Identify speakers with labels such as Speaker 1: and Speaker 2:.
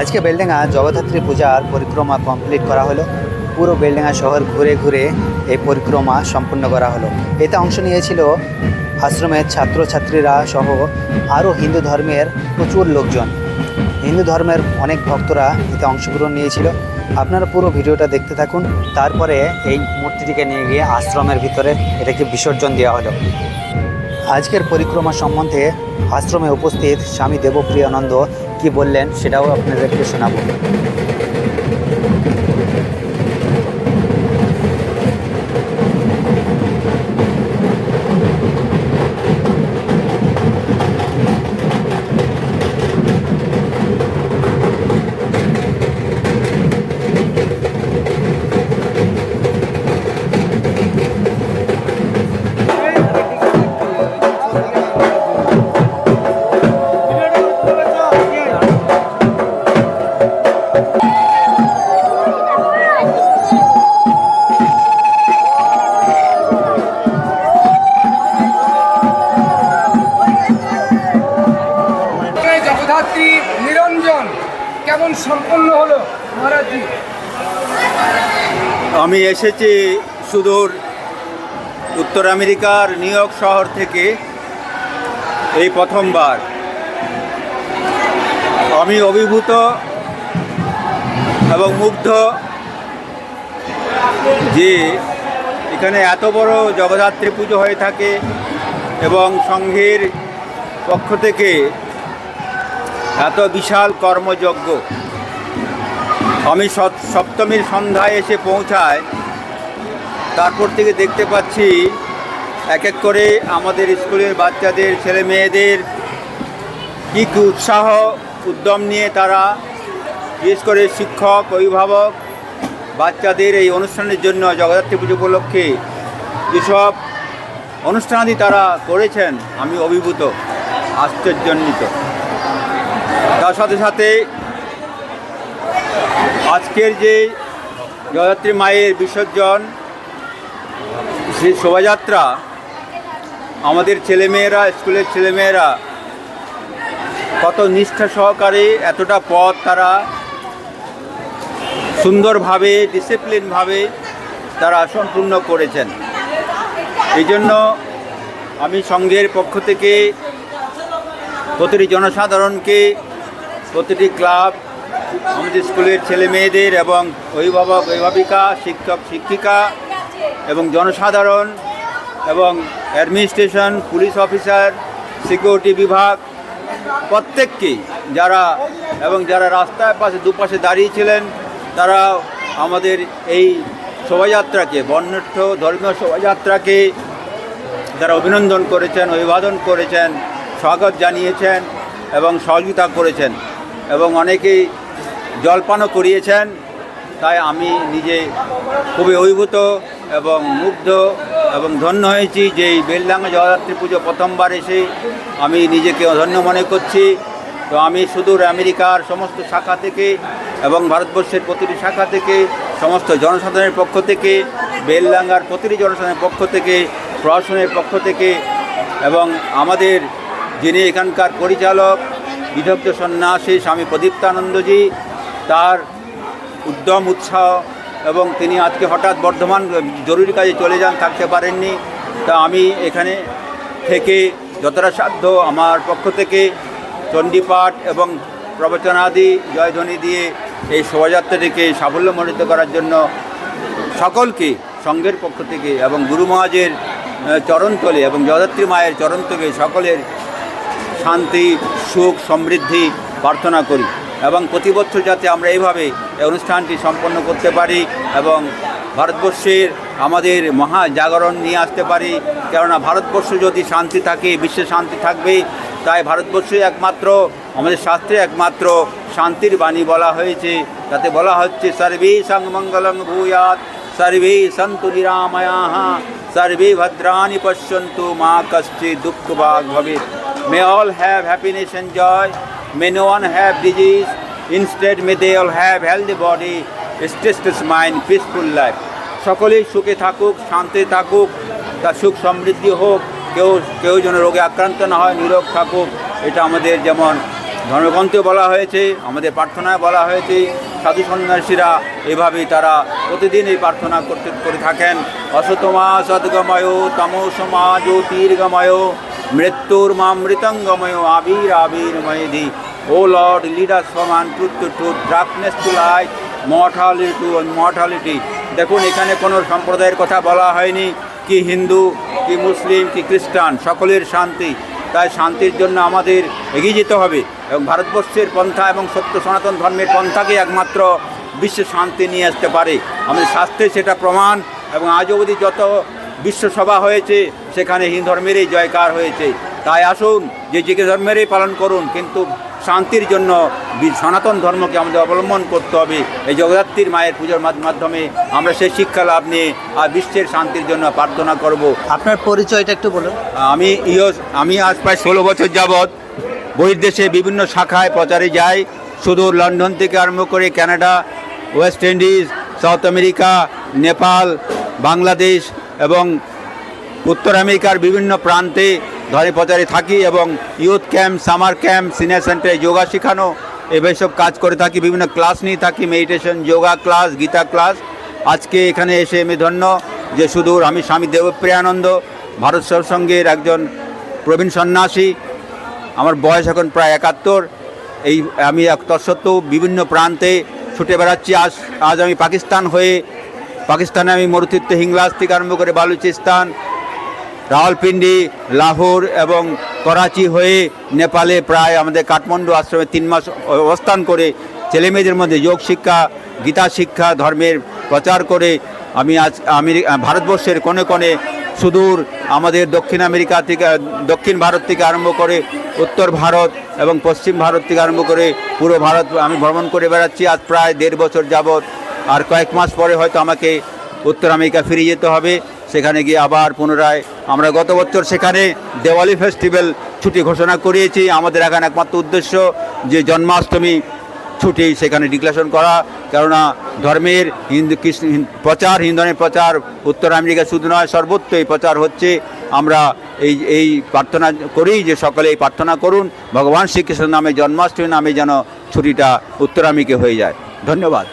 Speaker 1: আজকে বেলডেঙ্গা জগদ্ধাত্রী পূজার পরিক্রমা কমপ্লিট করা হলো। পুরো বেলডেঙ্গা শহর ঘুরে ঘুরে এই পরিক্রমা সম্পন্ন করা হলো। এতে অংশ নিয়েছিল আশ্রমের ছাত্রছাত্রীরা সহ আরও হিন্দু ধর্মের প্রচুর লোকজন। হিন্দু ধর্মের অনেক ভক্তরা এতে অংশগ্রহণ নিয়েছিল। আপনারা পুরো ভিডিওটা দেখতে থাকুন। তারপরে এই মূর্তিটিকে নিয়ে গিয়ে আশ্রমের ভিতরে এটাকে বিসর্জন দেওয়া হলো। আজকের পরিক্রমা সম্বন্ধে আশ্রমে উপস্থিত স্বামী দেবপ্রিয়ানন্দ কি বললেন সেটাও আপনাদেরকে শোনাবো।
Speaker 2: কেমন সম্পন্ন হলো
Speaker 3: আমি এসেছি সুদূর উত্তর আমেরিকার নিউ ইয়র্ক শহর থেকে এই প্রথমবার। আমি অভিভূত এবং মুগ্ধ যে এখানে এত বড় জগদ্ধাত্রী পুজো হয়ে থাকে এবং সংঘের পক্ষ থেকে এত বিশাল কর্মযজ্ঞ। আমি সপ- সপ্তমীর সন্ধ্যায় এসে পৌঁছায়, তারপর থেকে দেখতে পাচ্ছি এক এক করে আমাদের স্কুলের বাচ্চাদের, ছেলে মেয়েদের কী কী উৎসাহ, উদ্যম নিয়ে তারা, বিশেষ করে শিক্ষক, অভিভাবক, বাচ্চাদের এই অনুষ্ঠানের জন্য জগদ্ধাত্রী পুজো উপলক্ষে যেসব অনুষ্ঠানাদি তারা করেছেন, আমি অভিভূত, আশ্চর্যান্বিত। তার সাথে সাথে আজকের যে জগদ্ধাত্রী মায়ের বিসর্জন সেই শোভাযাত্রা, আমাদের ছেলেমেয়েরা, স্কুলের ছেলেমেয়েরা কত নিষ্ঠা সহকারে, এতটা পথ তারা সুন্দরভাবে ডিসিপ্লিনভাবে তারা সম্পূর্ণ করেছেন। এই জন্য আমি সংঘের পক্ষ থেকে প্রতিটি জনসাধারণকে প্রতিটি ক্লাব, আমাদের স্কুলের ছেলে মেয়েদের এবং অভিভাবক, অভিভাবিকা, শিক্ষক, শিক্ষিকা এবং জনসাধারণ এবং অ্যাডমিনিস্ট্রেশন, পুলিশ অফিসার, সিকিউরিটি বিভাগ প্রত্যেককেই যারা এবং যারা রাস্তার পাশে দুপাশে দাঁড়িয়েছিলেন তারা আমাদের এই শোভাযাত্রাকে বর্ণাঢ্য ধর্মীয় শোভাযাত্রাকে যারা অভিনন্দন করেছেন, অভিবাদন করেছেন, স্বাগত জানিয়েছেন এবং সহযোগিতা করেছেন। এবং অনেকেই জলপানও করিয়েছেন, তাই আমি নিজে খুবই অভিভূত এবং মুগ্ধ এবং ধন্য হয়েছি যে এই বেলডাঙ্গা জগদ্ধাত্রী পুজো প্রথমবার এসে আমি নিজেকে ধন্য মনে করছি। তো আমি সুদূর আমেরিকার সমস্ত শাখা থেকে এবং ভারতবর্ষের প্রতিটি শাখা থেকে, সমস্ত জনসাধারণের পক্ষ থেকে, বেলডাঙ্গার প্রতিটি জনসাধারণের পক্ষ থেকে, প্রশাসনের পক্ষ থেকে এবং আমাদের যিনি এখানকার পরিচালক বিদগ্ধ সন্ন্যাসী স্বামী প্রদীপ্তানন্দজি তার উদ্যম উৎসাহ এবং তিনি আজকে হঠাৎ বর্ধমান জরুরি কাজে চলে যান, থাকতে পারেননি। তা আমি এখানে থেকে যতটা সাধ্য আমার পক্ষ থেকে চণ্ডীপাঠ এবং প্রবচনাদি, জয়ধ্বনি দিয়ে এই শোভাযাত্রাটিকে সাফল্যমণ্ডিত করার জন্য সকলকে, সংঘের পক্ষ থেকে এবং গুরু মহাজের চরণতলে এবং জগদ্ধাত্রী মায়ের চরণতলে সকলের শান্তি, সুখ, সমৃদ্ধি প্রার্থনা করি এবং প্রতি বছর যাতে আমরা এইভাবে এই অনুষ্ঠানটি সম্পন্ন করতে পারি এবং ভারতবর্ষের আমাদের মহা জাগরণ নিয়ে আসতে পারি। কেননা ভারতবর্ষ যদি শান্তি থাকে, বিশ্বে শান্তি থাকবে, তাই ভারতবর্ষে একমাত্র, আমাদের শাস্ত্রে একমাত্র শান্তির বাণী বলা হয়েছে। তাতে বলা হচ্ছে, সর্বে সংমঙ্গলং ভূয়াত সর্বে সন্তু নিরাময়া, সর্বে ভদ্রাণি পশ্যন্তু, মা কশ্চি দুঃখ ভাগ ভবেত may all have happiness and joy may no one have disease instead may they all have healthy body states mind peaceful life সকলেই সুখে থাকুক, শান্তি থাকুক তার সুখ সমৃদ্ধি হোক, কেউ কেউ যেন রোগে আক্রান্ত না হয়, নিরোগ থাকুক, এটা আমাদের যেমন ধর্মগ্রন্থে বলা হয়েছে, আমাদের প্রার্থনায় বলা হয়েছে, সাধু সন্ন্যাসীরা এভাবেই তারা প্রতিদিন এই প্রার্থনা করতে, করে থাকেন। অসতমা, সদ্গময় তমসমা জ্যোতির্গময় মৃত্যুর মামৃতঙ্গময় আবির আবির ময়দি ও লর্ড লিডার সমান truth to darkness to light mortality to mortality দেখুন, এখানে কোনো সম্প্রদায়ের কথা বলা হয়নি, কি হিন্দু, কি মুসলিম, কি খ্রিস্টান, সকলের শান্তি। তাই শান্তির জন্য আমাদের এগিয়ে যেতে হবে। এবং ভারতবর্ষের পন্থা এবং সত্য সনাতন ধর্মের পন্থাকে একমাত্র বিশ্বে শান্তি নিয়ে আসতে পারে। আমাদের শাস্ত্রে সেটা প্রমাণ। এবং আজ অবধি যত বিশ্বসভা হয়েছে সেখানে হিন্দু ধর্মেরই জয়কার হয়েছে। তাই আসুন যে যে ধর্মেরই পালন করুন কিন্তু শান্তির জন্য সনাতন ধর্মকে আমাদের অবলম্বন করতে হবে। এই জগদ্ধাত্রীর মায়ের পুজোর মাধ্যমে আমরা সেই শিক্ষা লাভ নিয়ে আর বিশ্বের শান্তির জন্য প্রার্থনা করব।
Speaker 1: আপনার পরিচয়টা একটু বলুন।
Speaker 3: আমি ইয়স আমি আজ প্রায় ষোলো বছর যাবৎ বহির্দেশে বিভিন্ন শাখায় প্রচারে যাই। শুধু লন্ডন থেকে আরম্ভ করে Canada West Indies South America Nepal Bangladesh এবং উত্তর আমেরিকার বিভিন্ন প্রান্তে ধরে প্রচারে থাকি এবং youth camp, summer camp, senior সেন্টারে যোগা শেখানো এবার সব কাজ করে থাকি, বিভিন্ন ক্লাস নিয়ে থাকি meditation yoga class Gita class আজকে এখানে এসে আমি ধন্য যে সুদূর আমি স্বামী দেবপ্রিয়ানন্দ, ভারত সৎসঙ্গের একজন প্রবীণ সন্ন্যাসী। আমার বয়স এখন প্রায় একাত্তর। এই আমি তৎসত্ত্বেও বিভিন্ন প্রান্তে ছুটে বেড়াচ্ছি। আজ আজ আমি পাকিস্তান হয়ে পাকিস্তানে আমি মরুতীর্থ হিংলাজ থেকে আরম্ভ করে বালুচিস্তান, রাওয়ালপিন্ডি, লাহোর এবং করাচি হয়ে নেপালে প্রায় আমাদের কাঠমান্ডু আশ্রমে তিন মাস অবস্থান করে ছেলেমেয়েদের মধ্যে যোগ শিক্ষা, গীতা শিক্ষা, ধর্মের প্রচার করে আমি আজ আমেরিকা ভারতবর্ষের কোণে কোণে সুদূর আমাদের দক্ষিণ আমেরিকা থেকে, দক্ষিণ ভারত থেকে আরম্ভ করে উত্তর ভারত এবং পশ্চিম ভারত থেকে আরম্ভ করে পুরো ভারত আমি ভ্রমণ করে বেড়াচ্ছি। আজ প্রায় দেড় বছর যাবৎ আর কয়েক মাস পরে হয়তো আমাকে উত্তর আমেরিকা ফিরে যেতে হবে। সেখানে গিয়ে আবার পুনরায় আমরা গত বছর সেখানে দেওয়ালি ফেস্টিভ্যাল ছুটি ঘোষণা করিয়েছি। আমাদের এখানে একমাত্র উদ্দেশ্য যে জন্মাষ্টমী ছুটি সেখানে ডিক্লারেশন করা। কেননা ধর্মের হিন্দু, কৃষ্ণ প্রচার হিন্দু ধর্মের প্রচার উত্তর আমেরিকা শুধু নয় সর্বত্র এই প্রচার হচ্ছে। আমরা এই এই প্রার্থনা করি যে সকলে এই প্রার্থনা করুন। ভগবান শ্রীকৃষ্ণ নামে জন্মাষ্টমী নামে যেন ছুটিটা উত্তর আমেরিকা হয়ে যায়। ধন্যবাদ।